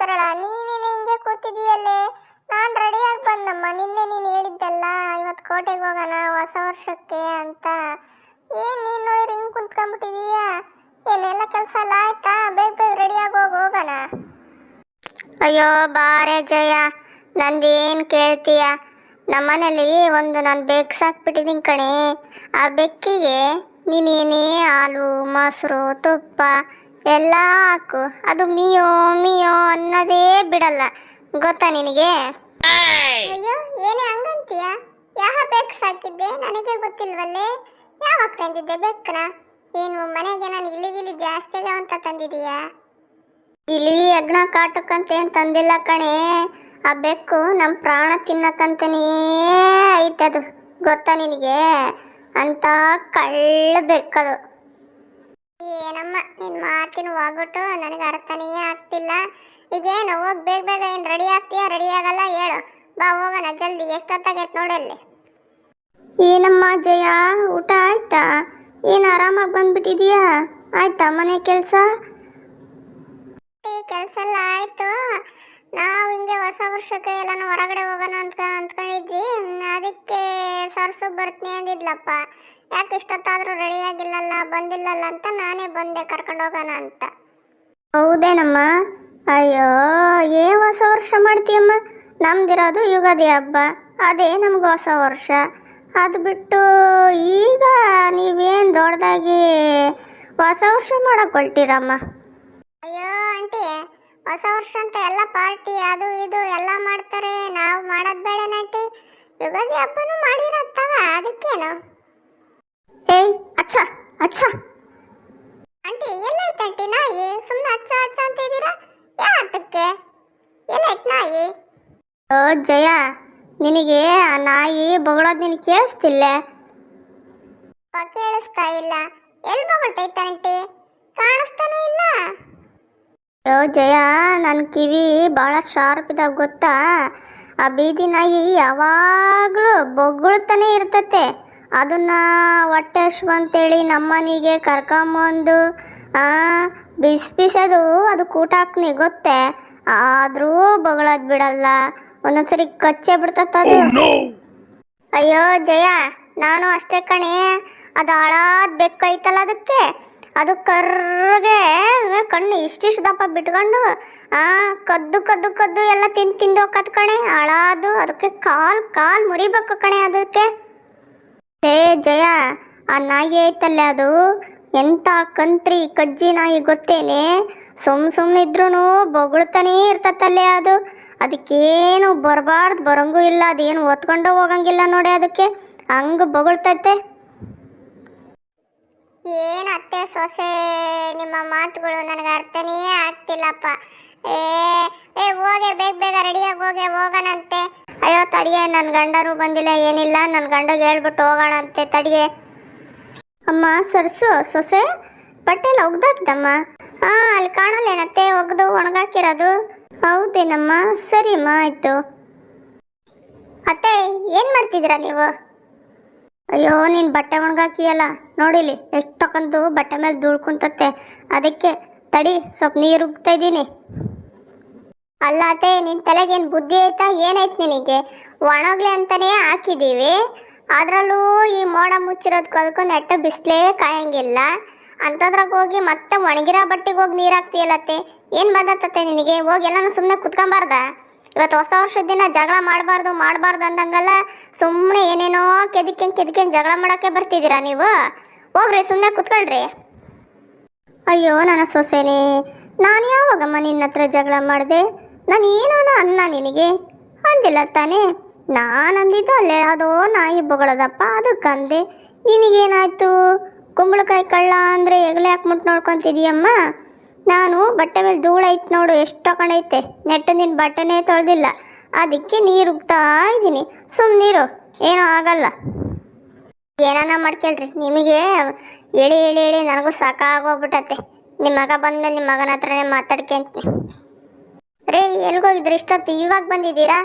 ಸರಳ ನೀನೇನೆ ಹಿಂಗೆ ಕೂತಿದೀಯಲ್ಲೇ ನಾನು ರೆಡಿಯಾಗಿ ಬಂದಮ್ಮ, ನಿನ್ನೆ ನೀನು ಹೇಳಿದ್ದಲ್ಲ ಇವತ್ತು ಕೋಟೆಗೆ ಹೋಗೋಣ ಹೊಸ ವರ್ಷಕ್ಕೆ ಅಂತ. ಏನು ನೀನು ನೋಡಿದ್ರೆ ಹಿಂಗೆ ಕುಂತ್ಕೊಂಡ್ಬಿಟ್ಟಿದೀಯ? ಏನೆಲ್ಲ ಕೆಲಸ ಎಲ್ಲ ಆಯ್ತಾ? ಬೇಗ ಬೇಗ ರೆಡಿಯಾಗಿ ಹೋಗಿ, ಹೋಗೋಣ. ಅಯ್ಯೋ, ಬಾರೆ ಜಯ. ಏನು ಕೇಳ್ತೀಯ? ನಮ್ಮನೇಲಿ ಒಂದು ನಾನು ಬೆಕ್ಕು ಸಾಕ್ಬಿಟ್ಟಿದ್ದೀನಿ ಕಣೆ. ಆ ಬೆಕ್ಕಿಗೆ ನೀನೇನೇ ಹಾಲು, ಮೊಸರು, ತುಪ್ಪ ಎಲ್ಲ ಹಾಕು. ಅದು ಮಿಯೋ ಮಿಯೋ ಅನ್ನೋದೇ ಬಿಡಲ್ಲ. ಗೊತ್ತಾ ನಿನಗೆ? ಅಯ್ಯೋ ಏನೇ ಹಂಗಂತೀಯ? ಯಾವ ಬೆಕ್ಕು ಸಾಕಿದ್ದೆ? ನನಗೆ ಗೊತ್ತಿಲ್ವಲ್ಲೇ? ಯಾವಾಗ ತಂದಿದ್ದೆ ಬೆಕ್ಕನ? ಏನು ಮನೆಗೆ ನಾನು ಇಲಿ ಗಿಲಿ ಜಾಸ್ತಿ ಅಂತ ತಂದಿದೀಯಾ ಇಲಿ ಯಜ್ಞ ಕಾಟಕ್ಕಂತ ಏನು ತಂದಿಲ್ಲ ಕಣೆ. ಆ ಬೆಕ್ಕು ನಮ್ಮ ಪ್ರಾಣ ತಿನ್ನಕ್ಕಂತನೇ ಐತದು. ಗೊತ್ತಾ ನಿನಗೆ? ಅಂತ ಕಳ್ಳ ಬೆಕ್ಕದು. ಏನಮ್ಮ ನಿನ್ ಮಾತಿನ ಹೋಗ್ಬಿಟ್ಟು ನನಗೆ ಅರ್ಥನೇ ಆಗ್ತಿಲ್ಲ. ಈಗೇನು ಹೋಗ್ ಬೇಗ ಬೇಗ ಏನು ರೆಡಿ ಆಗ್ತೀಯಾ? ರೆಡಿ ಆಗಲ್ಲ ಹೇಳು. ಬಾ ಹೋಗೋಣ ಜಲ್ದಿ. ಎಷ್ಟೊತ್ತಾಗೈತೆ ನೋಡಲ್ಲಿ ಏನಮ್ಮ ಜಯ ಊಟ ಆಯ್ತಾ? ಏನು ಆರಾಮಾಗಿ ಬಂದ್ಬಿಟ್ಟಿದೀಯಾ? ಆಯ್ತಾ ಮನೆ ಕೆಲಸ? ಕೆಲಸ ಎಲ್ಲ ಆಯ್ತು. ನಾವು ಹಿಂಗೆ ಹೊಸ ವರ್ಷಕ್ಕೆ ಎಲ್ಲಾನು ಹೊರಗಡೆ ಹೋಗೋಣ ಅಂತ ಅಂದ್ಕೊಂಡಿದ್ವಿ ಅದಕ್ಕೆ ಸರ್ಸು ಬರ್ತೀನಿ ಅಂದಿದ್ಲಪ್ಪ. ಯಾಕೆ ಇಷ್ಟೊತ್ತಾದರೂ ರೆಡಿ ಆಗಿಲ್ಲಲ್ಲ ಬಂದಿಲ್ಲಲ್ಲ ಅಂತ ನಾನೇ ಬಂದೆ ಕರ್ಕೊಂಡು ಹೋಗೋಣ ಅಂತ. ಹೌದೇನಮ್ಮ? ಅಯ್ಯೋ ಏ ಹೊಸ ವರ್ಷ ಮಾಡ್ತೀಯಮ್ಮ? ನಮ್ದಿರೋದು ಯುಗಾದಿ ಹಬ್ಬ. ಅದೇ ನಮ್ಗೆ ಹೊಸ ವರ್ಷ. ಅದು ಬಿಟ್ಟು ಈಗ ನೀವೇನು ದೊಡ್ಡದಾಗಿ ಹೊಸ ವರ್ಷ ಮಾಡಕ್ಕೆ ಹೊಲ್ಟಿರಮ್ಮ ಅಯ್ಯೋ ಆಂಟಿ ಹೊಸ ವರ್ಷ ಅಂತ ಎಲ್ಲ ಪಾರ್ಟಿ ಅದು ಇದು ಎಲ್ಲ ಮಾಡ್ತಾರೆ. ನಾವು ಮಾಡೋದು ಬೇಡ ನಟಿ. ಯುಗಾದಿ ಹಬ್ಬನೂ ಮಾಡಿರತ್ತಾಗ ಅದಕ್ಕೇನು? ಏಯ್ ಅಚ್ಚ ಅಚ್ಚ. ಆಂಟಿ ಎಲ್ಲೈತೆ ಆಂಟಿ ನಾಯಿ? ಸುಮ್ಮನೆ ಅಚ್ಚ ಅಚ್ಚ ಅಂತ ಇದ್ದೀರಾ? ಯಾತಕ್ಕೆ? ಎಲ್ಲೈತೆ ನಾಯಿ? ಓ ಜಯ ನಿನಗೆ ಆ ನಾಯಿ ಬೊಗಳೋದು ನಿನಗೆ ಕೇಳಿಸ್ತಿಲ್ಲ? ಕೇಳಿಸ್ತಾ ಇಲ್ಲ. ಎಲ್ಲಿ ಬೊಗಳ್ತೈತೆ ಆಂಟಿ? ಕಾಣಿಸ್ತಾನೂ ಇಲ್ಲ. ಅಯ್ಯೋ ಜಯ ನನ್ನ ಕಿವಿ ಭಾಳ ಶಾರ್ಪ್ ಇದಾಗ ಗೊತ್ತಾ? ಆ ಬೀದಿ ನಾಯಿ ಯಾವಾಗಲೂ ಬೊಗ್ಗುಳ್ತಾನೆ ಇರ್ತತೆ. ಅದನ್ನ ಹೊಟ್ಟೆ ಹಶ್ವು ಅಂತೇಳಿ ನಮ್ಮನಿಗೆ ಕರ್ಕೊಂಬಂದು ಬಿಸಿ ಬಿಸೋದು ಅದು ಕೂಟ ಹಾಕ್ನಿ ಗೊತ್ತೇ? ಆದರೂ ಬೊಗಳೋದು ಬಿಡಲ್ಲ. ಒಂದೊಂದ್ಸರಿ ಕಚ್ಚೆ ಬಿಡ್ತದ ಅದು. ಅಯ್ಯೋ ಜಯ ನಾನು ಅಷ್ಟೇ ಕಣೆ. ಅದು ಹಾಳಾದ ಬೆಕ್ಕೈತಲ್ಲ ಅದಕ್ಕೆ. ಅದು ಕರ್ರಗೆ ಕಣ್ಣು ಇಷ್ಟಿಷ್ಟು ದಪ್ಪ ಬಿಟ್ಕೊಂಡು, ಆ, ಕದ್ದು ಕದ್ದು ಕದ್ದು ಎಲ್ಲ ತಿಂದು ತಿಂದು ಹೋಗತ್ ಕಣೆ. ಅಳಾದು, ಅದಕ್ಕೆ ಕಾಲ್ ಕಾಲ್ ಮುರಿಬೇಕು ಕಣೆ ಅದಕ್ಕೆ. ಹೇ ಜಯ, ಆ ನಾಯಿ ಐತಲ್ಲ ಅದು? ಎಂತ ಕಂತ್ರಿ ಕಜ್ಜಿ ನಾಯಿ ಗೊತ್ತೇನೆ? ಸುಮ್ ಸುಮ್ಮನಿದ್ರು ಬೊಗಳ್ತಾನೇ ಇರ್ತತಲ್ಲೇ ಅದು. ಅದಕ್ಕೇನು ಬರಬಾರ್ದು, ಬರಂಗೂ ಇಲ್ಲ, ಅದೇನು ಒತ್ಕೊಂಡು ಹೋಗಂಗಿಲ್ಲ ನೋಡಿ ಅದಕ್ಕೆ. ಹಂಗೆ ಬೊಗಳ್ತೈತೆ. ಏನು ಅತ್ತೆ ಸೊಸೆ, ನಿಮ್ಮ ಮಾತುಗಳು ನನಗೆ ಅರ್ಥನೇ ಆಗ್ತಿಲ್ಲಪ್ಪ. ಏ ಏ, ಹೋಗೆ, ಬೇಗ ಬೇಗ ರೆಡಿಯಾಗಿ ಹೋಗೆ, ಹೋಗೋಣಂತೆ. ಅಯ್ಯೋ ತಡಿಗೆ ನನ್ನ ಗಂಡನೂ ಬಂದಿಲ್ಲ, ಏನಿಲ್ಲ ನನ್ನ ಗಂಡಗೆ ಹೇಳ್ಬಿಟ್ಟು ಹೋಗೋಣಂತೆ ತಡಿಗೆ ಅಮ್ಮ ಸರ್ಸು ಸೊಸೆ ಬಟ್ಟೆಲ್ಲ ಒಗ್ದಾಕ್ದಮ್ಮ? ಹಾಂ ಅಲ್ಲಿ ಕಾಣಲ್ಲೇನತ್ತೆ, ಒಗ್ದು, ಒಣಗಾಕಿರೋದು? ಹೌದೇನಮ್ಮ ಸರಿಮ್ಮ ಆಯಿತು. ಅತ್ತೆ, ಏನು ಮಾಡ್ತಿದ್ದೀರಾ ನೀವು? ಅಯ್ಯೋ, ನೀನು ಬಟ್ಟೆ ಒಣಗಾಕಿಯಲ್ಲ? ನೋಡಿಲಿ ಎಷ್ಟು ತಕೊಂಡು ಬಟ್ಟೆ ಮೇಲೆ ಧೂಳು ಕುಂತತ್ತೆ. ಅದಕ್ಕೆ ತಡಿ, ಸ್ವಲ್ಪ ನೀರು ಉಗ್ತಾ ಇದ್ದೀನಿ. ಅಲ್ಲ ಅತ್ತೆ ನಿನ್ನ ತಲೆಗೇನು ಬುದ್ಧಿ ಐತಾ ಏನಾಯ್ತು ನಿನಗೆ? ಒಣಗ್ಲಿ ಅಂತಲೇ ಹಾಕಿದ್ದೀವಿ. ಅದರಲ್ಲೂ ಈ ಮೋಡ ಮುಚ್ಚಿರೋದಕ್ಕೆ ಅದಕ್ಕೂ ನೆಟ್ಟ ಬಿಸಿಲೇ ಕಾಯಂಗಿಲ್ಲ. ಅಂಥದ್ರಾಗ ಹೋಗಿ ಮತ್ತೆ ಒಣಗಿರೋ ಬಟ್ಟೆಗೆ ಹೋಗಿ ನೀರು ಹಾಕ್ತೀಯಲ್ಲತ್ತೆ ಏನು ಬಂದತ್ತೆ ನಿನಗೆ? ಹೋಗಿ ಎಲ್ಲನೂ ಸುಮ್ಮನೆ ಕುತ್ಕೊಂಬಾರ್ದ? ಇವತ್ತು ಹೊಸ ವರ್ಷದ ದಿನ ಜಗಳ ಮಾಡಬಾರ್ದು ಮಾಡಬಾರ್ದು ಅಂದಂಗಲ್ಲ ಸುಮ್ಮನೆ ಏನೇನೋ ಕೆದಿಕೆಂದು ಕೆದಿಕೆಂದು ಜಗಳ ಮಾಡೋಕ್ಕೆ ಬರ್ತಿದ್ದೀರಾ ನೀವು? ಹೋಗ್ರಿ ಸುಮ್ಮನೆ ಕುತ್ಕೊಳ್ರಿ. ಅಯ್ಯೋ, ನನ್ನ ಸೊಸೆನೇ, ನಾನು ಯಾವಾಗಮ್ಮ ನಿನ್ನ ಹತ್ರ ಜಗಳ ಮಾಡಿದೆ? ನಾನು ಏನೋ ಅನ್ನ ನಿನಗೆ? ಅಂದಿಲ್ಲ ತಾನೇ? ನಾನು ಅಂದಿದ್ದು ಅಲ್ಲೇ, ಅದೋ ನಾಯಿ ಬೊಗಳದಪ್ಪ ಅದಕ್ಕಂದೆ ನಿನಗೇನಾಯ್ತು? ಕುಂಬಳಕಾಯಿ ಕಳ್ಳ ಅಂದರೆ ಹೆಗಲೆ ಹಾಕ್ಬಿಟ್ಟು ನೋಡ್ಕೊತಿದೀಯಮ್ಮ ನಾನು ಬಟ್ಟೆ ಮೇಲೆ ಧೂಳು ಐತೆ ನೋಡು, ಎಷ್ಟು ತಗೊಂಡೈತೆ ನೆಟ್ಟು ನಿನ್ನ ಬಟ್ಟೆನೇ ತೊಳೆದಿಲ್ಲ. ಅದಕ್ಕೆ ನೀರು ಉಗ್ತಾ ಇದ್ದೀನಿ. ಸುಮ್ಮನಿರು ಏನೂ ಆಗಲ್ಲ. ಏನಾನ ಮಾಡ್ಕೇಳ್ರಿ? ನಿಮಗೆ ಹೇಳಿ ಹೇಳಿ ಹೇಳಿ, ನನಗೂ ಸಾಕಾಗೋಗ್ಬಿಟ್ಟತ್ತೆ ನಿಮ್ಮ ಮಗ ಬಂದ್ಮೇಲೆ ನಿಮ್ಮ ಮಗನ ಹತ್ರನೇ ಮಾತಾಡ್ಕೊಂತೀನಿ. ರೀ, ಎಲ್ಗೋಗಿದ್ರಿ ಇಷ್ಟೊತ್ತು? ಇವಾಗ ಬಂದಿದ್ದೀರಾ?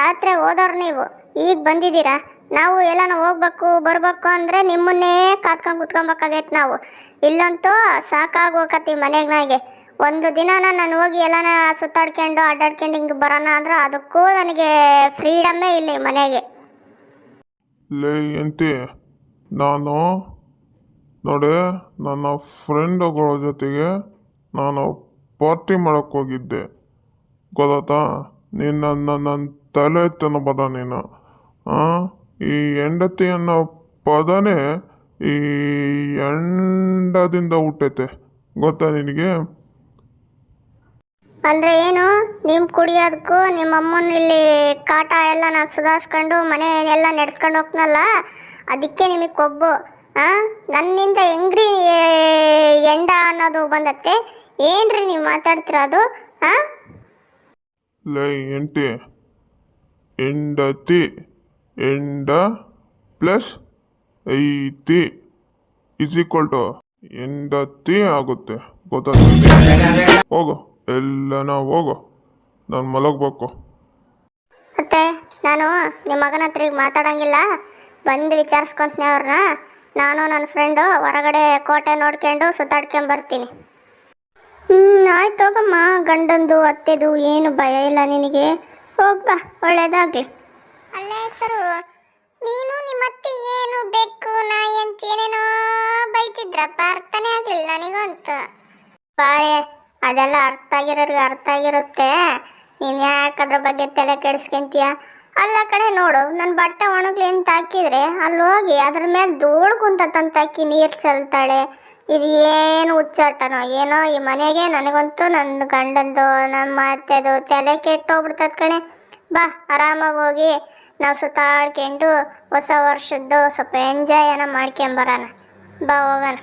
ರಾತ್ರಿ ಹೋದವ್ರು ನೀವು. ಈಗ ಬಂದಿದ್ದೀರಾ? ನಾವು ಎಲ್ಲಾನು ಹೋಗ್ಬೇಕು, ಬರ್ಬೇಕು ಅಂದರೆ ನಿಮ್ಮನ್ನೇ ಕಾತ್ಕೊಂಡು ಕುತ್ಕೊಬೇಕಾಗೈತೆ ನಾವು. ಇಲ್ಲಂತೂ ಸಾಕಾಗೋಕತ್ತಿ ಮನೆಗೆ ನನಗೆ ಒಂದು ದಿನ ನಾನು ಹೋಗಿ ಎಲ್ಲಾನ ಸುತ್ತಾಡ್ಕೊಂಡು, ಅಡ್ಡಾಡ್ಕೊಂಡು ಹಿಂಗೆ ಬರೋಣ ಅಂದ್ರೆ ಅದಕ್ಕೂ ನನಗೆ ಫ್ರೀಡಮ್ಮೇ ಇಲ್ಲ ಮನೆಗೆ. ಲೇ ಎಂತಿ ನಾನು ನೋಡಿ ನನ್ನ ಫ್ರೆಂಡ್ಗಳ ಜೊತೆಗೆ ನಾನು ಪಾರ್ಟಿ ಮಾಡೋಕ್ಕೆ ಹೋಗಿದ್ದೆ. ಗೊತ್ತಾ ನೀನು ನನ್ನ ನನ್ನ ತಲೆ ತಿನ್ನಬೇಡ ನೀನು. ಆ? ಈ ಹೆಂಡತಿ ಅನ್ನೋ ಪದನೇ ಈ ಎಂಡದಿಂದ ಹುಟ್ಟೈತೆ. ಗೊತ್ತಾ ನಿನಗೆ? ಅಂದ್ರೆ ಏನು? ನಿಮ್ ಕುಡಿಯೋದಕ್ಕೂ ನಿಮ್ಮ ಅಮ್ಮನ ಇಲ್ಲಿ ಕಾಟ ಎಲ್ಲ ನಾನು ಸುಧಾರಿಸ್ಕೊಂಡು ಮನೆ ಎಲ್ಲ ನಡೆಸ್ಕೊಂಡು ಹೋಗ್ತನಲ್ಲ ಅದಕ್ಕೆ ನಿಮಗೆ ಕೊಬ್ಬು. ಆ? ನನ್ನಿಂದ ಹೆಂಗ್ರಿ ಎಂಡ ಅನ್ನೋದು ಬಂದತ್ತೆ? ಏನ್ರಿ ನೀವು ಮಾತಾಡ್ತಿರೋದು ಹಾ ಲೈ ಎಂಟಿ ಹೆಂಡತಿ. ಎಂಡ ಪ್ಲಸ್ ಐತಿ ಇಸ್ ಈಕ್ವಲ್ ಟು ಎಂಡತಿ ಆಗುತ್ತೆ. ಗೊತ್ತಾಗ್ತದೆ ಹೋಗು, ಎಲ್ಲನ ಹೋಗು. ನಾನು ಮಲಗಬೇಕು. ಮತ್ತೆ ನಾನು ನಿಮ್ಮ ಮಗನ ಹತ್ರ ಈಗ ಮಾತಾಡಂಗಿಲ್ಲ. ಬಂದು ವಿಚಾರಿಸ್ಕೊಂತೀನಿ ಅವ್ರನ್ನ ನಾನು ನನ್ನ ಫ್ರೆಂಡು ಹೊರಗಡೆ ಕೋಟೆ ನೋಡ್ಕೊಂಡು ಸುತ್ತಾಡ್ಕೊಂಡು ಬರ್ತೀನಿ. ಹ್ಞೂ ಆಯ್ತು ಹೋಗಮ್ಮ. ಗಂಡಂದು ಅತ್ತೆದು ಏನು ಭಯ ಇಲ್ಲ ನಿನಗೆ. ಹೋಗ್ಬಾ ಒಳ್ಳೇದಾಗ್ಲಿ. ಅಲ್ಲ ಹೆಸರು? ನೀನು ನಿಮ್ಮತ್ತೆ ಏನು ಬೇಕು ನಾಯಿ ಅಂತ ಏನೇನೋ ಬೈತಿದ್ರಪ್ಪ ಅರ್ಥನೇ ಆಗಲಿಲ್ಲ ನನಗಂತೂ. ಬಾಳೆ ಅದೆಲ್ಲ ಅರ್ಥ ಆಗಿರೋರಿಗೆ ಅರ್ಥ ಆಗಿರುತ್ತೆ. ನೀನು ಯಾಕೆ ಅದ್ರ ಬಗ್ಗೆ ತಲೆ ಕೆಡಿಸ್ಕೊಂತೀಯ? ಅಲ್ಲ ಕಡೆ ನೋಡು ನನ್ನ ಬಟ್ಟೆ ಒಣಗ್ಲಿ ಅಂತ ಹಾಕಿದ್ರೆ ಅಲ್ಲಿ ಹೋಗಿ ಅದ್ರ ಮೇಲೆ ಧೂಳು ಕುಂತಂತ ಹಾಕಿ ನೀರು ಚೆಲ್ತಾಳೆ. ಇದು ಏನು ಹುಚ್ಚಾಟನೋ? ಏನೋ ಈ ಮನೆಗೆ ನನಗಂತೂ ನನ್ನ ಗಂಡಂದು, ನಮ್ಮ ಅತ್ತೆದು ತಲೆ ಕೆಟ್ಟೋಗ್ಬಿಡ್ತದ ಕಣೆ. ಬಾ, ಆರಾಮಾಗಿ ಹೋಗಿ ನಾವು ಸುತ್ತಾಡ್ಕೊಂಡು ಹೊಸ ವರ್ಷದ್ದು ಸ್ವಲ್ಪ ಎಂಜಾಯ್ ಏನೋ ಮಾಡ್ಕೊಂಬರೋಣ ಬಾ ಹೋಗೋಣ.